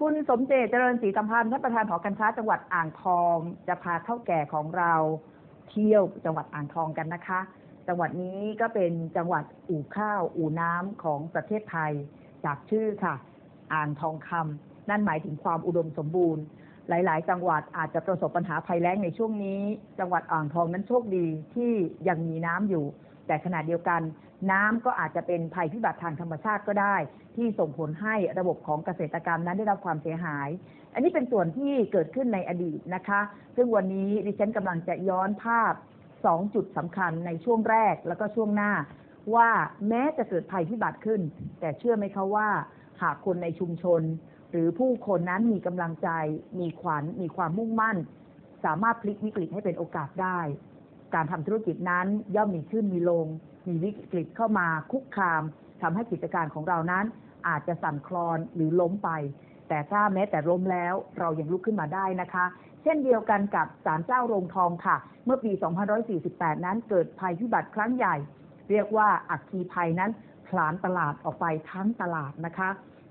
คุณสมเจตเจริญศรีสัมพันธ์ท่านประธานหอการค้าจังหวัดอ่างทอง จะพาเข้าแก่ของเราเที่ยวจังหวัดอ่างทองกันนะคะ จังหวัดนี้ก็เป็นจังหวัดอู่ข้าว อู่น้ำของประเทศไทย จากชื่อค่ะ อ่างทองคำนั่นหมายถึงความอุดมสมบูรณ์ หลาย ๆ จังหวัดอาจจะประสบปัญหาภัยแล้งในช่วงนี้ จังหวัดอ่างทองนั้นโชคดีที่ยังมีน้ำอยู่ แต่ขณะเดียวกัน น้ำก็อาจจะเป็นภัยพิบัติทางธรรมชาติก็ได้ ที่ส่งผลให้ระบบของเกษตรกรรมนั้นได้รับความเสียหาย อันนี้เป็นส่วนที่เกิดขึ้นในอดีตนะคะ ซึ่งวันนี้ดิฉันกำลังจะย้อนภาพ 2 จุดสำคัญในช่วงแรกแล้วก็ช่วงหน้า ว่าแม้จะเกิดภัยพิบัติขึ้น แต่เชื่อไหมคะว่า หากคนในชุมชน หรือผู้คนนั้นมีกำลังใจ มีขวัญมีความมุ่งมั่น สามารถพลิกวิกฤตให้เป็นโอกาสได้ การทำธุรกิจนั้นย่อมมีขึ้นมีลง มีวิกฤตเข้ามาคุกคามทำให้กิจการของเรานั้น อาจจะสั่นคลอนหรือล้มไป แต่ถ้าแม้แต่ล้มแล้วเรายังลุกขึ้นมาได้นะคะ เช่นเดียวกันกับศาลเจ้าโรงทองค่ะ เมื่อปี 2548 นั้นเกิดภัยพิบัติครั้งใหญ่ เรียกว่าอัคคีภัยนั้นผลาญตลาดออกไปทั้งตลาดนะคะ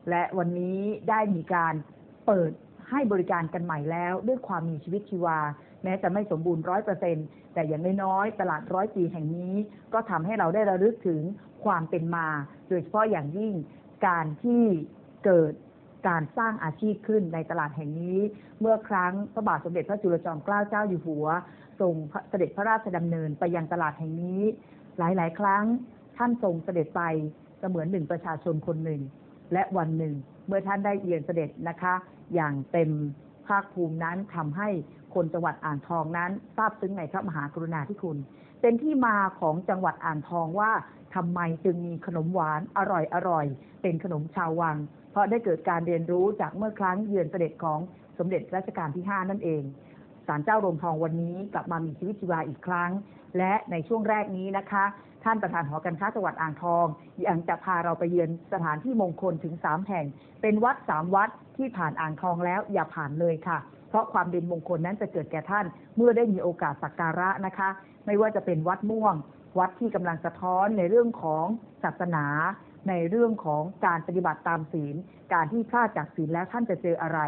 และวันนี้ได้มีการเปิด ให้บริการกันใหม่แล้วด้วยความมีชีวิตชีวา แม้จะไม่สมบูรณ์ร้อยเปอร์เซ็นแต่อย่างน้อยๆตลาดร้อยปีแห่งนี้ ก็ทำให้เราได้ระลึกถึงความเป็นมา โดยเฉพาะอย่างยิ่งการที่เกิดการสร้างอาชีพขึ้นในตลาดแห่งนี้ เมื่อครั้งพระบาทสมเด็จพระจุลจอมเกล้าเจ้าอยู่หัวทรงเสด็จพระราชดำเนินไปยังตลาดแห่งนี้ หลายๆ ครั้งท่านทรงเสด็จไปเสมือนหนึ่งประชาชนคนหนึ่ง และวันหนึ่งเมื่อท่านได้เยือนเสด็จนะคะ อย่างเต็มภาคภูมินั้นทำให้คนจังหวัดอ่างทองนั้นทราบซึ้งในพระมหากรุณาธิคุณ เป็นที่มาของจังหวัดอ่างทองว่าทำไมจึงมีขนมหวานอร่อยอร่อย เป็นขนมชาววัง เพราะได้เกิดการเรียนรู้จากเมื่อครั้งเยือนเสด็จของสมเด็จรัชกาลที่ 5 นั่นเอง ศาลเจ้าโรงทองวันนี้กลับมามีชีวิตชีวาอีกครั้ง และในช่วงแรกนี้นะคะ ท่านประธานหอการค้าจังหวัดอ่างทองยังจะพาเราไปเยือนสถานที่มงคลถึง 3 แห่ง เป็นวัด 3 วัดที่ผ่านอ่างทองแล้วอย่าผ่านเลยค่ะ เพราะความเป็นมงคลนั้นจะเกิดแก่ท่านเมื่อได้มีโอกาสสักการะนะคะ ไม่ว่าจะเป็นวัดม่วง วัดที่กำลังสะท้อนในเรื่องของศาสนาในเรื่องของการปฏิบัติตามศีล การที่พลาดจากศีลแล้วท่านจะเจออะไร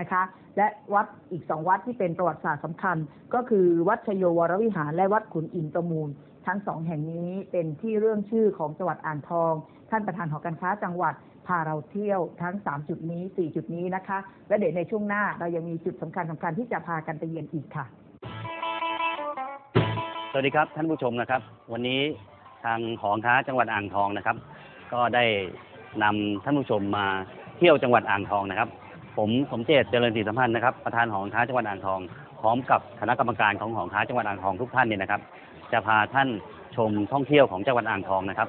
นะคะ และวัดอีกสองวัดที่เป็นประวัติศาสตร์สำคัญ ก็คือวัดชโยวรวิหาร และวัดขุนอินทร์ประมูล ทั้งสองแห่งนี้เป็นที่เรื่องชื่อของจังหวัดอ่างทอง ท่านประธานหอการค้าจังหวัดพาเราเที่ยวทั้ง 3 จุดนี้ 4 จุดนี้นะคะ และเดี๋ยวในช่วงหน้าเรายังมีจุดสำคัญสำคัญที่จะพากันไปเยือนอีกค่ะ สวัสดีครับท่านผู้ชมนะครับ วันนี้ทางหอการค้าจังหวัดอ่างทองนะครับ ก็ได้นำท่านผู้ชมมาเที่ยวจังหวัดอ่างทองนะครับ ผมสมเจตเจริญศรีสัมพันธ์นะครับประธานหอการค้าจังหวัดอ่างทอง พร้อมกับคณะกรรมการของหอการค้าจังหวัดอ่างทองทุกท่านเนี่ยนะครับ จะพาท่านชมท่องเที่ยวของจังหวัดอ่างทองนะครับ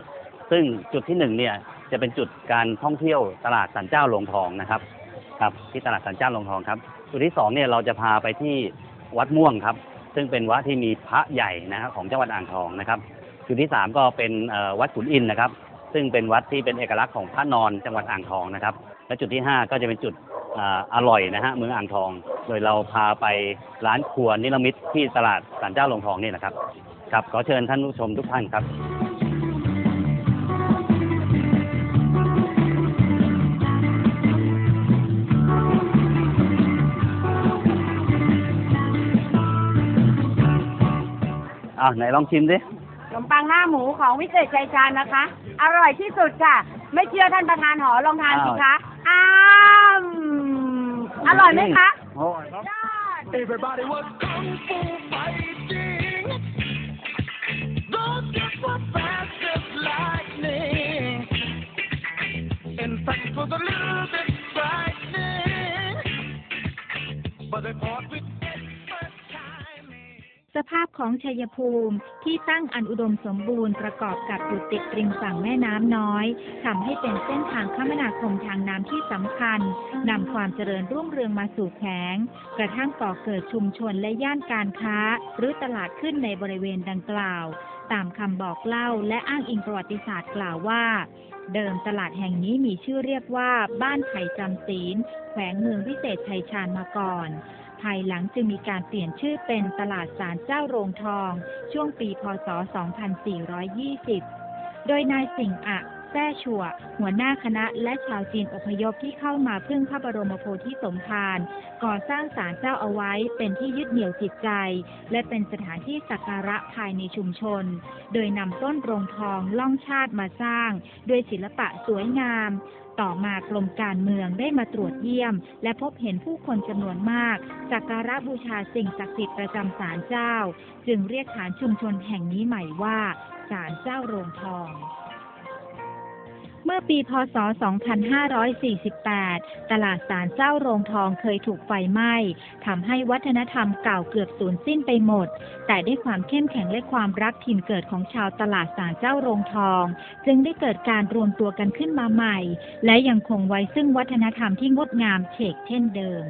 ซึ่งจุดที่หนึ่งเนี่ยจะเป็นจุดการท่องเที่ยวตลาดสันเจ้าโรงทองนะครับครับที่ตลาดสันเจ้าโรงทองครับ จุดที่สองเนี่ยเราจะพาไปที่วัดม่วงครับ ซึ่งเป็นวัดที่มีพระใหญ่นะครับของจังหวัดอ่างทองนะครับจุดที่สามก็เป็นวัดขุนอินนะครับซึ่งเป็นวัดที่เป็นเอกลักษณ์ของพระนอนจังหวัดอ่างทองนะครับ และจุดที่ห้าก็จะเป็นจุด อ่าอร่อยนะฮะเมืองอ่างทอง โดยเราพาไปร้านครัวนิรมิตที่ตลาดสันเจ้าโรงทองนี่แหละครับ ครับขอเชิญท่านผู้ชมทุกท่านครับอ่าไหนลองชิมดิขนมปังหน้าหมูของวิเศษชัยชาญนะคะ อร่อยที่สุดค่ะ ไม่เชื่อท่านประธานหอลองทานสิคะอ้าม อร่อยไหมคะโอ้ Everybody was kung fu fighting. Those kids were ภาพของชัยภูมิที่ตั้งอันอุดมสมบูรณ์ประกอบกับอยู่ติดริมฝั่งแม่น้ำน้อยทำให้เป็นเส้นทางคมนาคมทางน้ำที่สำคัญนำความเจริญรุ่งเรืองมาสู่แขวงกระทั่งก่อเกิดชุมชนและย่านการค้า หรือตลาดขึ้นในบริเวณดังกล่าว ตามคำบอกเล่าและอ้างอิงประวัติศาสตร์กล่าวว่าเดิมตลาดแห่งนี้มีชื่อเรียกว่า บ้านไผ่จำศีลแขวงเมืองวิเศษชัยชาญมาก่อน ภายหลังจึงมีการเปลี่ยนชื่อเป็นตลาดสารเจ้าโรงทอง ช่วงปี พศ 2420 โดยนายสิงห์อะ แต้ชัว หัวหน้าคณะและชาวจีนอพยพที่เข้ามาพึ่งพระบรมโพธิสมภารก่อสร้างศาลเจ้าเอาไว้เป็นที่ยึดเหนี่ยวจิตใจ และเป็นสถานที่สักการะภายในชุมชน โดยนำต้นโรงทองล่องชาติมาสร้าง ด้วยศิลปะสวยงาม ต่อมากรมการเมืองได้มาตรวจเยี่ยม และพบเห็นผู้คนจำนวนมาก สักการะบูชาสิ่งศักดิ์สิทธิ์ประจำศาลเจ้า จึงเรียกฐานชุมชนแห่งนี้ใหม่ว่าศาลเจ้าโรงทอง มื่อปีพศ 2548 ตลาดสารเจ้าโรงทองเคยถูกไฟไหม้ทำให้วัฒนธรรมเก่าเกือบสูญสิ้นไปหมด แต่ด้วยความเข้มแข็งและความรักถิ่นเกิดของชาวตลาดสารเจ้าโรงทอง จึงได้เกิดการรวมตัวกันขึ้นมาใหม่ และยังคงไว้ซึ่งวัฒนธรรมที่งดงามเฉกเช่นเดิม